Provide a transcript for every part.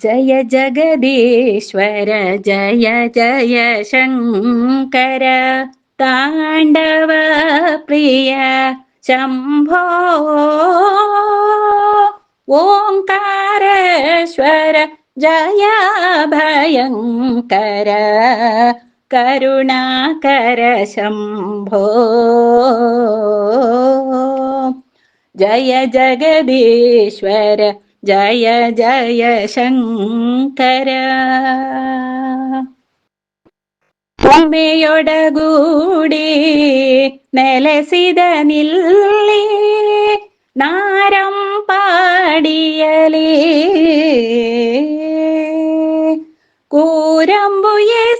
जय जगदीश्वर जय जय शङ्कर ताण्डव प्रिय शम्भो ओङ्कारेश्वर जय भयङ्कर करुणाकर शम्भो जय जगदीश्वर ജയ ജയ ശങ്കര. ഉമ്മയൊടകൂടി നെലസിത നില്ലി നാരം പാടിയലേ. കൂരമ്പുയേ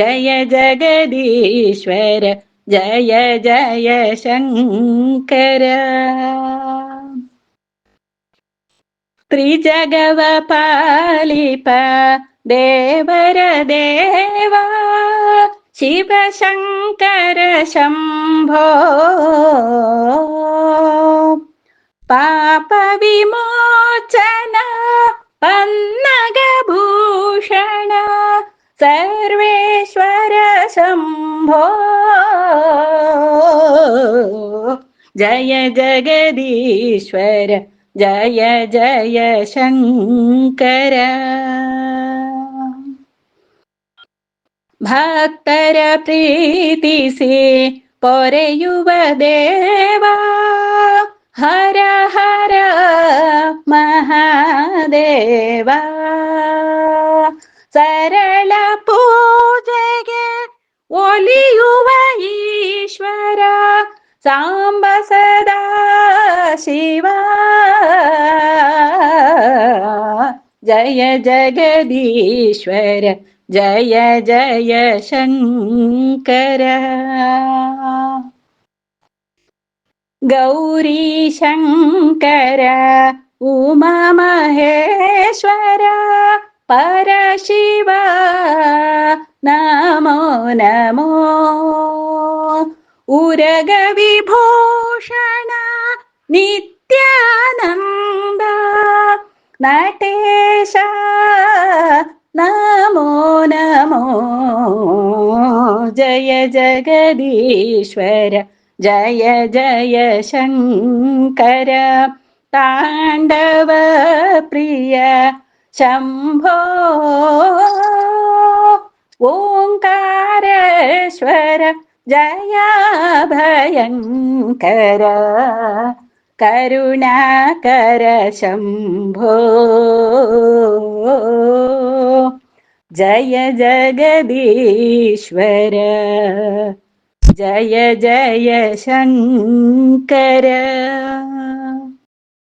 जय जगदीश्वर जय जय शङ्कर। त्रिजगवपालिप देवर देवा शिवशङ्कर शम्भो। पापविमोचन पन्नगभूषण सर्वेश्वर शम्भो जय जगदीश्वर जय जय शङ्कर ಭಕ್ತರ ಪ್ರೀತಿಸಿ ಪೊರೆಯುವ ದೇವ ಹರ ಹರ ಮಹಾದೇವ ಸರಳ ಪೂಜೆಗೆ ಒಲಿಯುವ ಈಶ್ವರ ಸಾಂಬ ಸದಾ ಶಿವ ಜಯ ಜಗದೀಶ್ವರ ಜಯ ಜಯ ಶಂಕರ ಗೌರಿ ಶಂಕರ ಉಮಾ ಮಹೇಶ್ವರ പരശിവ നമോ നമോ. ഉരഗവിഭൂഷണ നിത്യാനന്ദ. നടേശ നമോ നമോ. ജയ ജഗദീശ്വര ജയ ജയ ശങ്കര. താണ്ഡവ പ്രിയ शम्भो ओङ्कारेश्वर जय भयङ्कर करुणाकर शम्भो जय जगदीश्वर जय जय शङ्कर